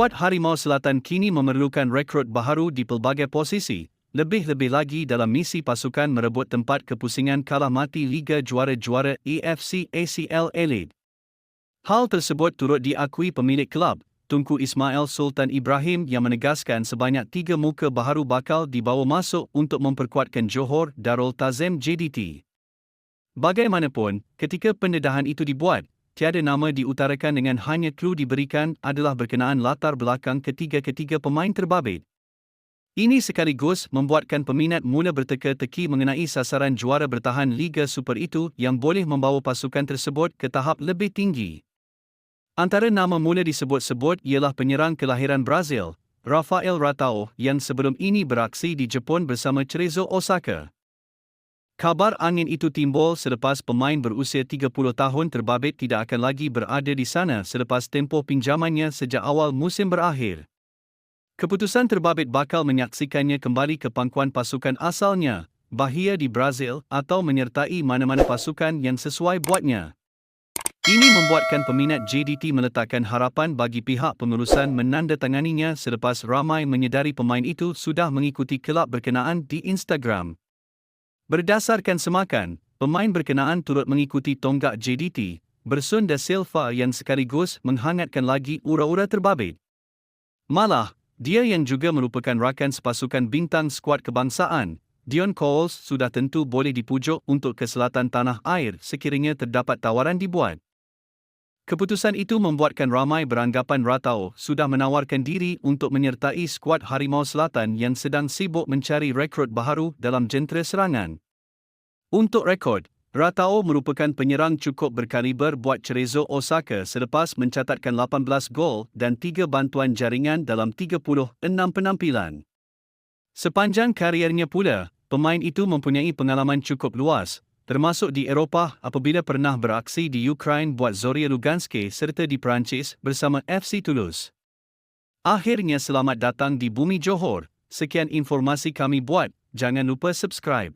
Skuad Harimau Selatan kini memerlukan rekrut baharu di pelbagai posisi, lebih-lebih lagi dalam misi pasukan merebut tempat kepusingan kalah mati Liga Juara-Juara AFC ACL Elite. Hal tersebut turut diakui pemilik kelab, Tunku Ismail Sultan Ibrahim yang menegaskan sebanyak tiga muka baharu bakal dibawa masuk untuk memperkuatkan Johor Darul Tazim JDT. Bagaimanapun, ketika pendedahan itu dibuat, tiada nama diutarakan dengan hanya clue diberikan adalah berkenaan latar belakang ketiga-ketiga pemain terbabit. Ini sekaligus membuatkan peminat mula berteka-teki mengenai sasaran juara bertahan Liga Super itu yang boleh membawa pasukan tersebut ke tahap lebih tinggi. Antara nama mula disebut-sebut ialah penyerang kelahiran Brazil, Rafael Ratao yang sebelum ini beraksi di Jepun bersama Cerezo Osaka. Kabar angin itu timbul selepas pemain berusia 30 tahun terbabit tidak akan lagi berada di sana selepas tempoh pinjamannya sejak awal musim berakhir. Keputusan terbabit bakal menyaksikannya kembali ke pangkuan pasukan asalnya, Bahia di Brazil atau menyertai mana-mana pasukan yang sesuai buatnya. Ini membuatkan peminat JDT meletakkan harapan bagi pihak pengurusan menandatanganinya selepas ramai menyedari pemain itu sudah mengikuti kelab berkenaan di Instagram. Berdasarkan semakan, pemain berkenaan turut mengikuti tonggak JDT, Bersun da Silva yang sekaligus menghangatkan lagi ura-ura terbabit. Malah, dia yang juga merupakan rakan sepasukan bintang skuad kebangsaan, Dion Coles sudah tentu boleh dipujuk untuk ke selatan tanah air sekiranya terdapat tawaran dibuat. Keputusan itu membuatkan ramai beranggapan Ratao sudah menawarkan diri untuk menyertai skuad Harimau Selatan yang sedang sibuk mencari rekrut baharu dalam jentera serangan. Untuk rekod, Ratao merupakan penyerang cukup berkaliber buat Cerezo Osaka selepas mencatatkan 18 gol dan 3 bantuan jaringan dalam 36 penampilan. Sepanjang kariernya pula, pemain itu mempunyai pengalaman cukup luas, termasuk di Eropah apabila pernah beraksi di Ukraine buat Zoria Luganske serta di Perancis bersama FC Toulouse. Akhirnya selamat datang di Bumi Johor. Sekian informasi kami buat. Jangan lupa subscribe.